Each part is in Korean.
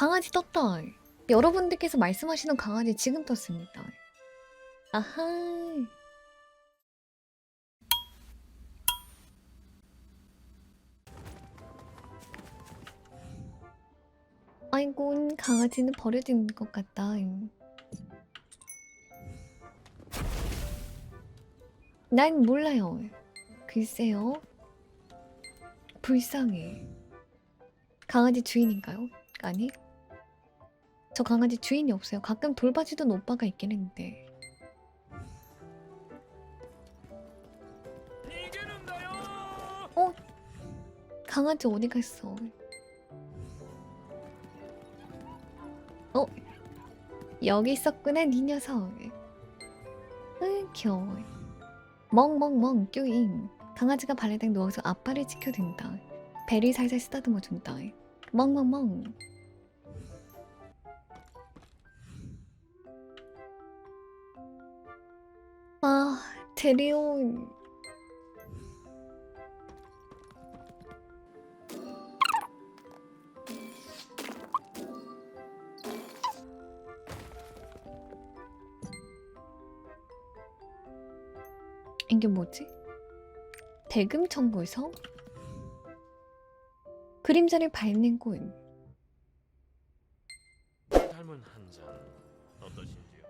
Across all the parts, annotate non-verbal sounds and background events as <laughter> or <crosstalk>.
강아지 떴다. 여러분들께서 말씀하시는 강아지 지금 떴습니다. 아하. 아이고, 강아지는 버려진 것 같다. 난 몰라요. 글쎄요. 불쌍해. 강아지 주인인가요? 아니? 저 강아지 주인이 없어요. 가끔 돌봐주던 오빠가 있긴 했는데. 어? 강아지 어디 갔어? 어? 여기 있었구나, 니 녀석. 응, 귀여워. 멍멍멍, 뀨잉. 강아지가 발레당 누워서 앞발을 지켜준다. 배를 살살 쓰다듬어준다. 멍멍멍. 데리온. 이게 뭐지? 대금 청구서? 그림자를 밟는 곳. 닮은 한잔 어떠신지요?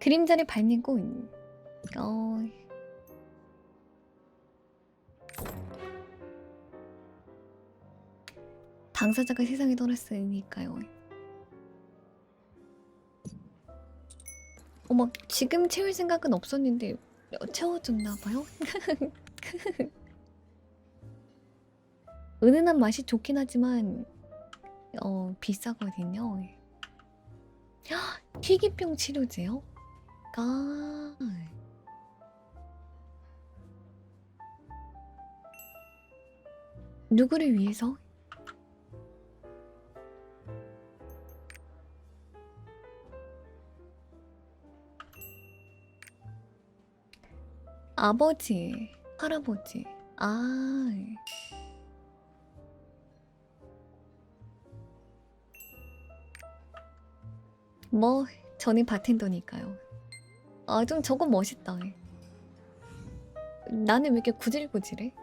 그림자를 밟는 곳. 어. 당사자가 세상에 떠났으니까요. 어머, 지금 채울 생각은 없었는데 어, 채워줬나 봐요. <laughs> 은은한 맛이 좋긴 하지만 어 비싸거든요. 헉, 희귀병 치료제요? 아. 누구를 위해서? 아버지, 할아버지. 아. 뭐, 저는 바텐더니까요. 아, 좀 저건 멋있다. 나는 왜 이렇게 구질구질해?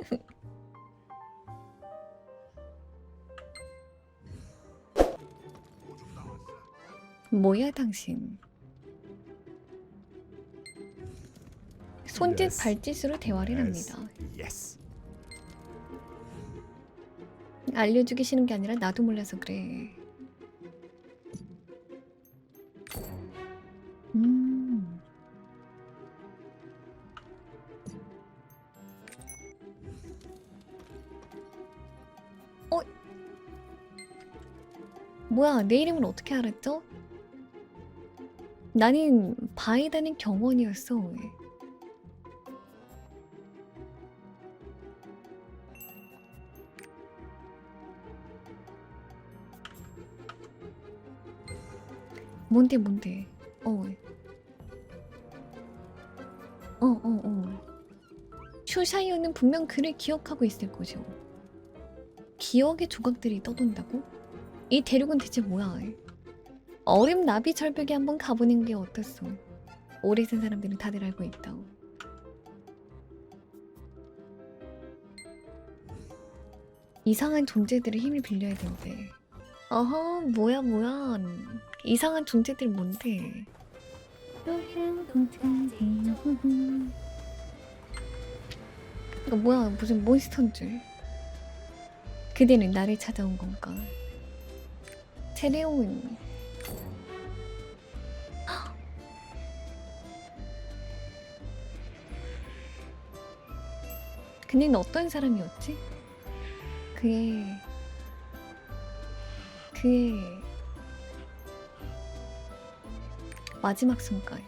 <laughs> 뭐야, 당신? 손짓 Yes. 발짓으로 대화를 Yes. 합니다. Yes. 알려주기 싫은 게 아니라 나도 몰라서 그래. 음. 뭐야, 내 이름을 어떻게 알았죠? 나는 바이다는 경원이었어. 뭔데 뭔데? 어. 어, 어, 어. 슈샤이어는 분명 그를 기억하고 있을 거죠. 기억의 조각들이 떠돈다고? 이 대륙은 대체 뭐야? 어림 나비 절벽에 한번 가보는 게 어떻소? 오래 산 사람들은 다들 알고 있다. 이상한 존재들의 힘을 빌려야 된대. 어허, 뭐야, 뭐야. 이상한 존재들 뭔데? 이거 뭐야, 무슨 몬스터인 줄. 그대는 나를 찾아온 건가? 테레온. 헉! <gasps> 그는 어떤 사람이었지? 그의 그의 마지막 순간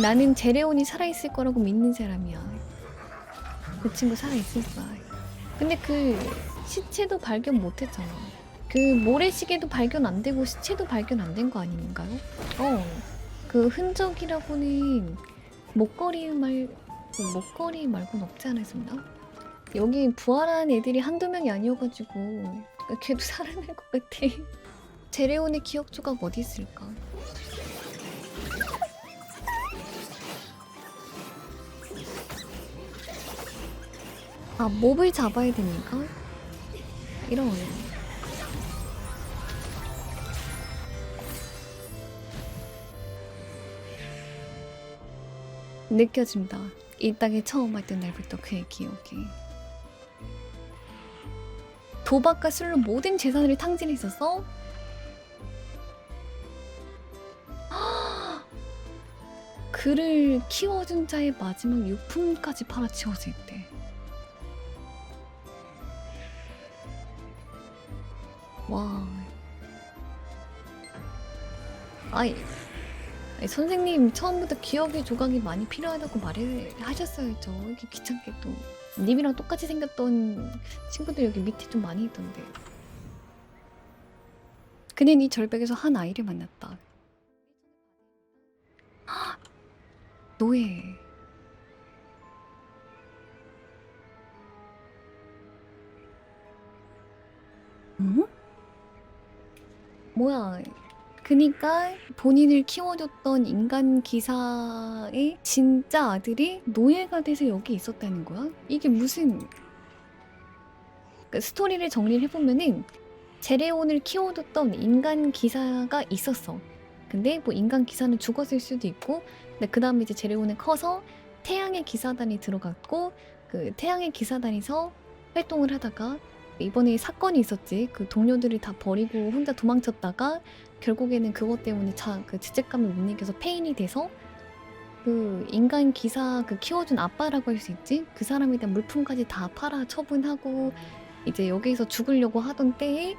나는 제레온이 살아있을 거라고 믿는 사람이야 그 친구 살아있을 거야 근데 그 시체도 발견 못했잖아 그 모래시계도 발견 안 되고 시체도 발견 안 된 거 아닌가요? 어 그 흔적이라고는 목걸이 말 목걸이 말고는 없지 않았었나? 여기 부활한 애들이 한두 명이 아니어가지고 걔도 <laughs> 살아날 것 같아. 제레온의 기억 조각 어디 있을까? 아 몹을 잡아야 되니까 이런 느껴진다. 이 땅에 처음 왔던 날부터 그의 기억이. 도박과 술로 모든 재산을 탕진했었어? <gasps> 그를 키워준 자의 마지막 유품까지 팔아치웠을 때. 와. 아이, 아니, 선생님 처음부터 기억의 조각이 많이 필요하다고 말을 하셨어야죠. 이게 귀찮게 또. 님이랑 똑같이 생겼던 친구들 여기 밑에 좀 많이 있던데. 그는 이 절벽에서 한 아이를 만났다. 헉! <gasps> 노예. 응? 뭐야? 그니까 본인을 키워줬던 인간 기사의 진짜 아들이 노예가 돼서 여기 있었다는 거야? 이게 무슨 그 스토리를 정리를 해보면은 제레온을 키워줬던 인간 기사가 있었어. 근데 뭐 인간 기사는 죽었을 수도 있고, 근데 그 다음에 이제 제레온은 커서 태양의 기사단이 들어갔고, 그 태양의 기사단에서 활동을 하다가 이번에 사건이 있었지. 그 동료들을 다 버리고 혼자 도망쳤다가 결국에는 그것 때문에 자, 그 죄책감을 못 이겨서 페인이 돼서 그 인간 기사 그 키워준 아빠라고 할 수 있지. 그 사람에 대한 물품까지 다 팔아 처분하고 이제 여기서 죽으려고 하던 때에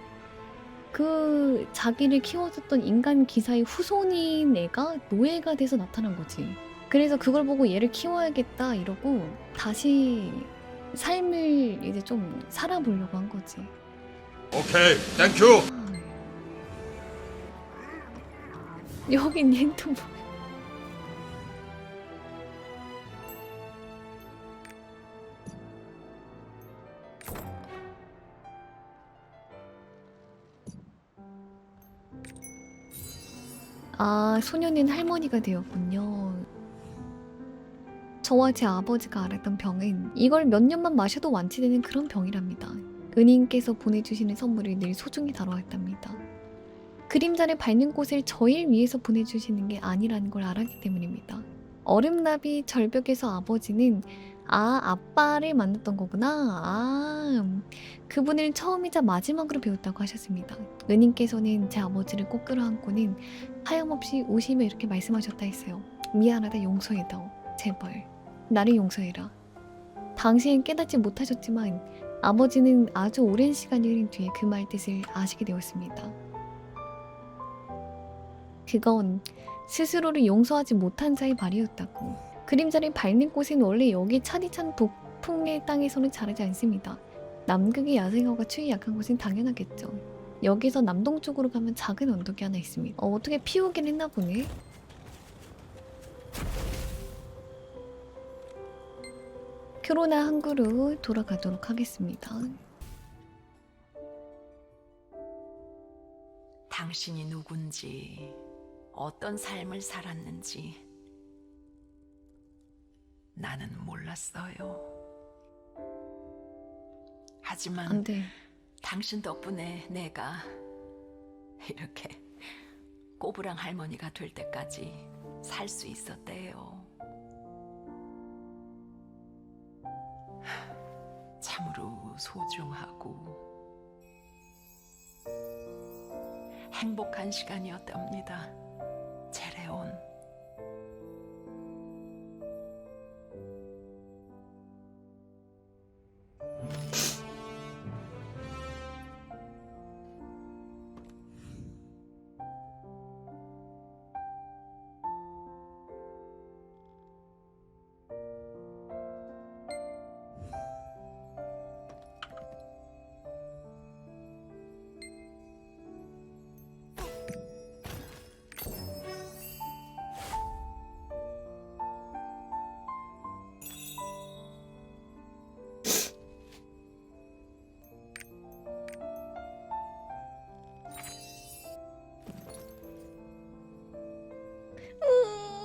그 자기를 키워줬던 인간 기사의 후손인 애가 노예가 돼서 나타난 거지. 그래서 그걸 보고 얘를 키워야겠다 이러고 다시 삶을 이제 좀 살아보려고 한 거지. 오케이, 땡큐. 여긴 얘는 또 뭐... 아, 소년은 할머니가 되었군요. 저와 제 아버지가 앓았던 병은 이걸 몇 년만 마셔도 완치되는 그런 병이랍니다. 은인께서 보내주시는 선물을 늘 소중히 다뤄왔답니다. 그림자를 밟는 곳을 저일 위해서 보내주시는 게 아니라는 걸 알았기 때문입니다. 얼음나비 절벽에서 아버지는 아 아빠를 만났던 거구나. 아 그분을 처음이자 마지막으로 배웠다고 하셨습니다. 은인께서는 제 아버지를 꼭 끌어안고는 하염없이 우시며 이렇게 말씀하셨다 했어요. 미안하다 용서해다오. 제발 나를 용서해라. 당시엔 깨닫지 못하셨지만 아버지는 아주 오랜 시간이 흐른 뒤에 그 말 뜻을 아시게 되었습니다. 그건 스스로를 용서하지 못한 자의 말이었다고. 그림자를 밟는 곳은 원래 여기 차디찬 북풍의 땅에서는 자라지 않습니다. 남극의 야생화가 추위 약한 곳은 당연하겠죠. 여기서 남동쪽으로 가면 작은 언덕이 하나 있습니다. 어, 어떻게 피우긴 했나 보네. 크로나 항구로 돌아가도록 하겠습니다. 당신이 누군지, 어떤 삶을 살았는지 나는 몰랐어요. 하지만 안 돼. 당신 덕분에 내가 이렇게 꼬부랑 할머니가 될 때까지 살 수 있었대요. 참으로 소중하고 행복한 시간이었답니다.